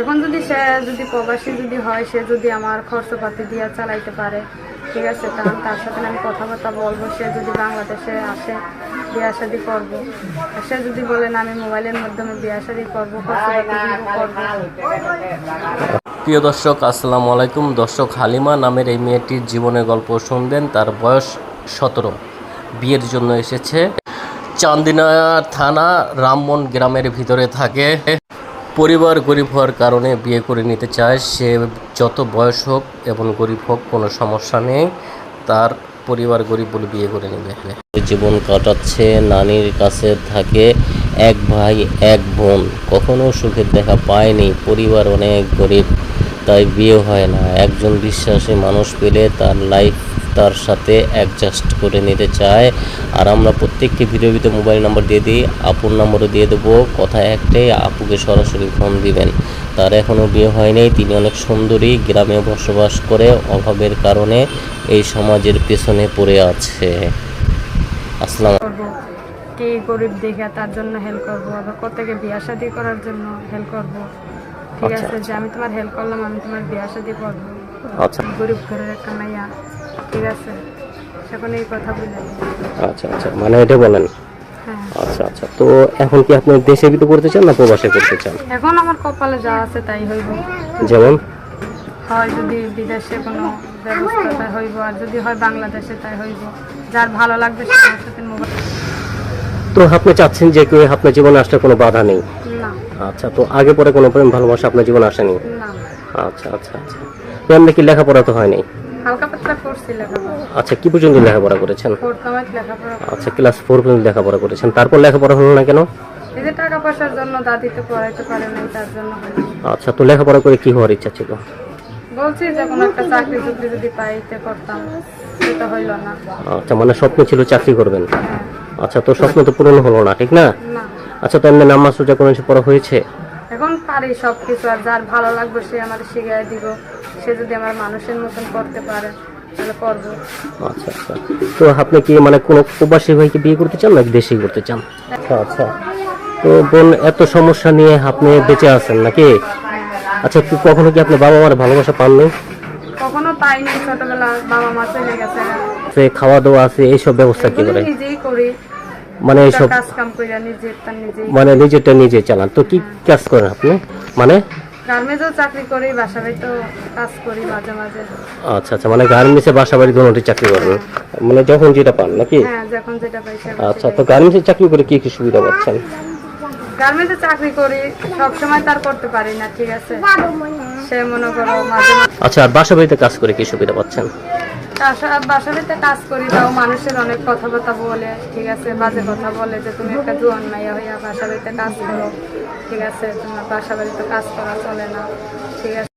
এখন যদি সে যদি প্রবাসী যদি হয়, সে যদি আমার খরচপাতি দিয়ে চালাইতে পারে, ঠিক আছে? কারণ তার সাথে আমি কথাবার্তা বলব, সে যদি বাংলাদেশে আসে বিয়া শাদি করব সে যদি বলেন আমি মোবাইলের মাধ্যমে বিয়া শাদি করব। প্রিয় দর্শক, আসসালামু আলাইকুম। দর্শক হালিমা নামের এই মেয়েটির জীবনের গল্প শুনবেন। তার বয়স সতেরো। বিয়ের জন্য এসেছে। চান্দিনা থানা রামমন গ্রামের ভিতরে থাকে। পরিবার গরিব হওয়ার কারণে বিয়ে করে নিতে চায়। সে যত বয়স হোক এবং গরিব হোক, কোনো সমস্যা নেই। তার পরিবার গরিব বলে বিয়ে করে নেবে। জীবন কাটাচ্ছে, নানির কাছে থাকে এক ভাই, এক বোন। কখনো সুখের দেখা পায়নি। পরিবার অনেক গরিব, তাই বিয়ে হয় না। একজন বিশ্বাসী মানুষ পেলে তার লাইফ তার সাথে অ্যাডজাস্ট করে নিতে চায়। আর আমরা প্রত্যেকটি ভিডিও ভিতরে মোবাইল নাম্বার দিয়ে দিই আপুর নাম্বারও দিয়ে দেবো। কথা একটাই আপুকে সরাসরি ফোন দিবেন। তার এখনও বিয়ে হয়নি তিনি অনেক সুন্দরী গ্রামে বসবাস করে অভাবের কারণে এই সমাজের পেছনে পড়ে আছে। আসসালাম কে গরিব দেখে তার জন্য হেল্প করব? আবার কোথেকে বিয়া শাদি করার জন্য হেল্প করব? ঠিক আচ্ছা, আছে যে আমি তোমার হেল্প করলাম আমি তোমার বিয়া শাদি করব। আচ্ছা। গরিব ঘরের একটা মাইয়া ঠিক আছে। সেখানে এই কথা বলে আচ্ছা আচ্ছা। মানে এটা বলেন। হ্যাঁ। আচ্ছা আচ্ছা। তো এখন কি আপনি দেশে ভিতরে করতে চান না প্রবাসে করতে চান? এখন আমার কপালে যা আছে তাই হইব। যেমন? হয় যদি বিদেশে কোনো ব্যবস্থা তাই হইব আর যদি হয় বাংলাদেশে তাই হইব। যার ভালো লাগবে সাথে মোবাইল তো আপনি চাচ্ছেন যে কেউ আপনার জীবনে আসলে কোনো বাধা নেই? না। আচ্ছা তো আগে পরে কোনো প্রেম ভালোবাসা আপনার জীবনে আসেনি? না। আচ্ছা আচ্ছা আচ্ছা। তো আপনি কি লেখাপড়া তো হয়নি? হালকা পাতলা করছি লেখাপড়া। আচ্ছা কি পর্যন্ত লেখাপড়া করেছেন? লেখাপড়া আচ্ছা ক্লাস ফোর পর্যন্ত লেখাপড়া করেছেন। তারপর লেখাপড়া হলো না কেন? এই যে টাকা পয়সার জন্য দাদিতে পড়াইতে পারে তার জন্য। আচ্ছা তো লেখাপড়া করে কি হওয়ার ইচ্ছা ছিল? বলছি যে কোনো একটা চাকরি চুকরি যদি পাইতে করতাম সেটা হইল না। আচ্ছা মানে স্বপ্ন ছিল চাকরি করবেন। হ্যাঁ, আচ্ছা তো স্বপ্ন তো পূরণ হলো না ঠিক না? আচ্ছা তো এমনি নামাজ সোজা কোনো কিছু পড়া হয়েছে? এখন পারি সব কিছু আর যার ভালো লাগবে সে আমার শিখিয়ে দিব। সে যদি আমার মানুষের মতন করতে পারে তাহলে করব। আচ্ছা আচ্ছা। তো আপনি কি মানে কোনো প্রবাসী ভাইকে বিয়ে করতে চান নাকি দেশেই করতে চান? আচ্ছা আচ্ছা। তো বোন এত সমস্যা নিয়ে আপনি বেঁচে আছেন নাকি? আচ্ছা কি কখনো কি আপনি বাবা মার ভালোবাসা পাননি কখনো পাইনি ছোটবেলা বাবা মা চলে গেছে। সে খাওয়া দাওয়া আছে এইসব ব্যবস্থা কি করে? নিজেই করি। মানে এইসব কাজ কাম করি নিজে তার নিজেই মানে নিজেরটা নিজে চালান। তো কি কাজ করেন আপনি? মানে গার্মেন্টসও চাকরি করি বাসা বাড়িতেও কাজ করি মাঝে মাঝে। আচ্ছা আচ্ছা মানে গার্মেন্টসে বাসা বাড়ি দুটোটি চাকরি করেন মানে যখন যেটা পান নাকি? হ্যাঁ যখন যেটা পাই আচ্ছা তো গার্মেন্টসে চাকরি করে কি কি সুবিধা পাচ্ছেন? গার্মেন্টে চাকরি করি সব সময় তার করতে পারি না ঠিক আছে। সে মনে করো মাঝে আচ্ছা আর বাসা বাড়িতে কাজ করে কি সুবিধা পাচ্ছেন? বাসা বাড়িতে কাজ করি, তাও মানুষের অনেক কথাবার্তা বলে, ঠিক আছে? বাজে কথা বলে যে, তুমি একটা জোয়ান মাইয়া হইয়া বাসা বাড়িতে কাজ করো। ঠিক আছে? তোমার বাসা বাড়িতে কাজ করা চলে না, ঠিক আছে?